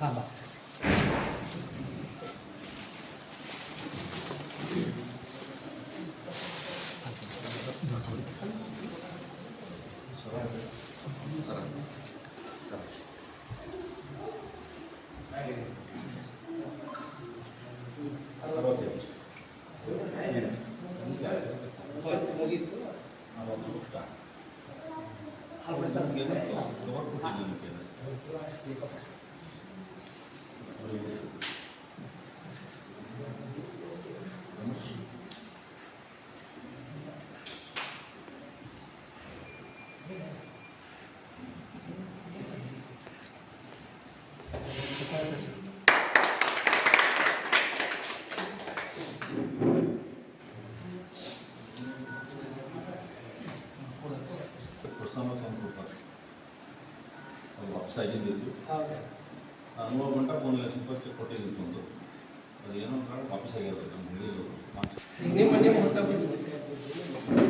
थांबा Gracias. ಆಗಿದ್ದು ಅನುಭವ ಗಂಟ ಮೂರು ಲಕ್ಷ ರೂಪಾಯಿ ಕೊಟ್ಟಿದ್ದು ಒಂದು ಅದು ಏನೋ ಕಾರಣ ವಾಪಸ್ ಆಗಿರ್ಬೇಕು ನಮ್ಮ ಹುಡುಗಿರು ನಿಮ್ಮ ನಿಮ್ಮ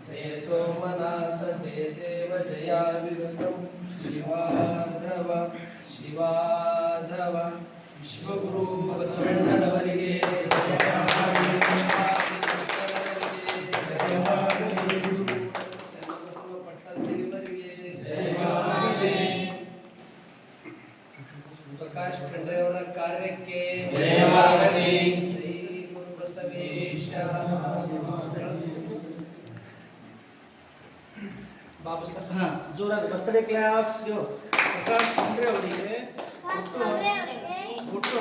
ಪರಮಾವತಾರ ಶರಣಾಗತ ರಕ್ಷಕ ಚಿತ್ತನ ಪ್ರಭಾವಮಯ ಜಗದಾದಿದೇಶಿಕ ಪುರಾತನ ಪುಂಗವ ಶಾಂಬೈ ವೈಪುರಾಶ್ರಯ ಜಯ ಸೋಮನಾಥ ಜಯ ದೇವ ಜಯಾವಿರುತಂ ಶಿವಾಧವ ಶಿವಾಧವ ವಿಶ್ವಗುರು ಬಸವಣ್ಣನವರಿಗೆ ಚನ್ನಬಸವ ಪಟ್ಟದೇವರಿಗೆ ಪ್ರಕಾಶ್ ಖಂಡ್ರೆ ಅವರ ಕಾರ್ಯಕ್ಕೆ ಜಯವಾಗಲಿ. ಶ್ರೀ ಗುರು ಬಸವೇಶ ಬಾಬು ಸರ್ ಹಾಂ ಜೋರಾಗಿ ಬರ್ತ್ಡೇ ಕ್ಲಾಪ್ಸ್ ಪ್ರಕಾಶ್ ಖಂಡ್ರೆ ಅವರಿಗೆ ಹುಟ್ಟು ಹುಟ್ಟು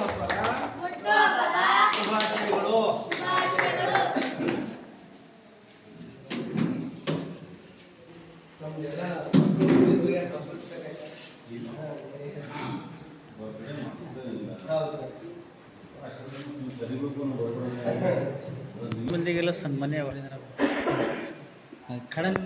ಹಬ್ಬದ ಶುಭಾಶಯಗಳು. ಮಂದಿಗೆಲ್ಲ ಸನ್ಮಾನ್ಯ ಖಡಂಗ